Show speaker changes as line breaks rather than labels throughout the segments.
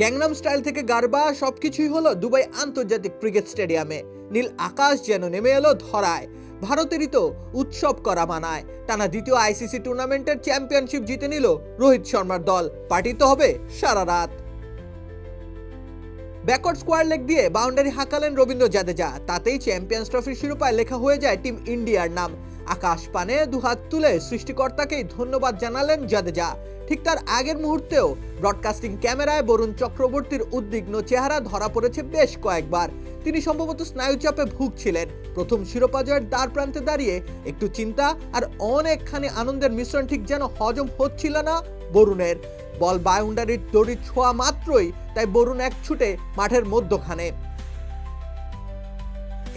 Gangnam style থেকে গারবা সবকিছুই হলো দুবাই আন্তর্জাতিক ক্রিকেট স্টেডিয়ামে। নীল আকাশ যেন নেমে এলো ধরায়। ভারতেরই তো উৎসব করা মানায়। টানা দ্বিতীয় আইসিসি টুর্নামেন্টের চ্যাম্পিয়নশিপ জিতে নিল রোহিত শর্মার দল। পার্টি তো হবে সারা রাত। ব্যাকওয়ার্ড স্কোয়ার লেগ দিয়ে বাউন্ডারি হাঁকালেন রবীন্দ্র জাদেজা। তাতেই চ্যাম্পিয়ন্স ট্রফির শিরোপায় লেখা হয়ে যায় টিম ইন্ডিয়ার নাম। আকাশ পানে দুহাত তুলে সৃষ্টিকর্তাকেই ধন্যবাদ জানালেন জাদেজা। ঠিক তার আগের মুহূর্তেও ব্রডকাস্টিং ক্যামেরায় বরুণ চক্রবর্তীর উদ্বিগ্ন চেহারা ধরা পড়েছে বেশ কয়েকবার। তিনি সম্ভবত স্নায়ুচাপে ভুগছিলেন। প্রথম শিরোপা জয়ের দ্বার প্রান্তে দাঁড়িয়ে একটু চিন্তা আর অনেকখানি আনন্দের মিশ্রণ ঠিক যেন হজম হচ্ছিল না বরুণের। বল বাউন্ডারির দড়ি ছোঁয়া মাত্রই তাই বরুণ এক ছুটে মাঠের মধ্যখানে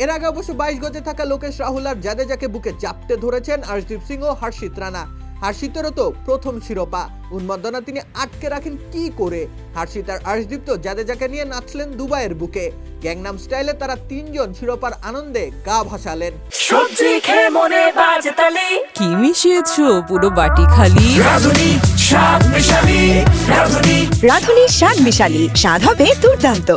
এর আগে অবশ্য বাইশ গজে থাকা লোকেশ রাহুল আর জাদেজাকে বুকে চাপতে ধরেছেন হর্ষদীপ সিং ও হর্ষিত রানা। হর্ষিতেরও তো প্রথম শিরোপা। উন্মাদনা তিনি আটকে রাখেন কি করে? হর্ষিত আর হর্ষদীপ তো জাদেজাকে নিয়ে নাচলেন দুবাইয়ের বুকে। গ্যাংনাম স্টাইলে তারা তিনজন শিরোপার আনন্দে গা ভাসালেন।
সবজি খেয়ে মনে বাজে তালি।
কি মিশিয়েছো পুরো বাটি খালি?
রাধুনি স্বাদ মিশালি রাধুনি।
রাঁধুনি স্বাদ মিশালি। স্বাদ হবে দুর্দান্ত।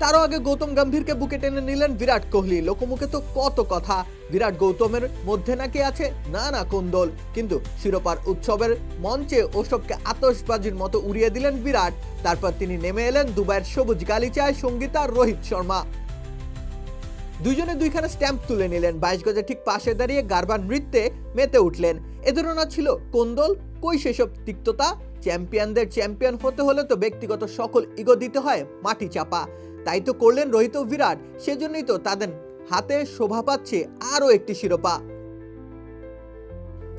তারও আগে গৌতম গম্ভীরকে বুকে টেনে নিলেন বিরাট কোহলি। লোকমুখে তো কত কথা। বিরাট গৌতমের মধ্যে নাকি আছে না না কোন্দল। কিন্তু শিরোপার উৎসবের মঞ্চে ওসবকে আতশবাজির মতো উড়িয়ে দিলেন বিরাট। তারপর তিনি নেমে এলেন দুবাইয়ের সবুজ গালিচায় সঙ্গীতা রোহিত শর্মা। দুইজনে দুইখানে স্ট্যাম্প তুলে নিলেন। বাইশ গজে ঠিক পাশে দাঁড়িয়ে গারবার নৃত্যে মেতে উঠলেন। এ ধরনের ছিল কোন্দল। কই সেসব তিক্ততা? চ্যাম্পিয়নদের চ্যাম্পিয়ন হতে হলে তো ব্যক্তিগত সকল ইগো দিতে হয় মাটি চাপা। তাই তো করলেন রোহিত বিরাট, সেজন্যই তো তাদের হাতে শোভা পাচ্ছে আরও একটি শিরোপা।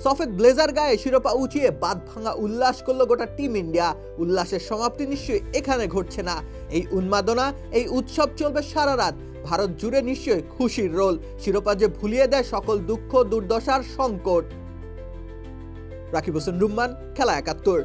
সফেদ ব্লেজার গায়ে শিরোপা উঁচিয়ে বাদ ভাঙা উল্লাস করল গোটা টিম ইন্ডিয়া। উল্লাসের সমাপ্তি নিশ্চয়ই এখানে ঘটছে না। এই উন্মাদনা, এই উৎসব চলবে সারা রাত। ভারত জুড়ে নিশ্চয়ই খুশির রোল। শিরোপা যে ভুলিয়ে দেয় সকল দুঃখ, দুর্দশার সংকট। রাকিব হোসেন রুম্মান, খেলা একাত্তর।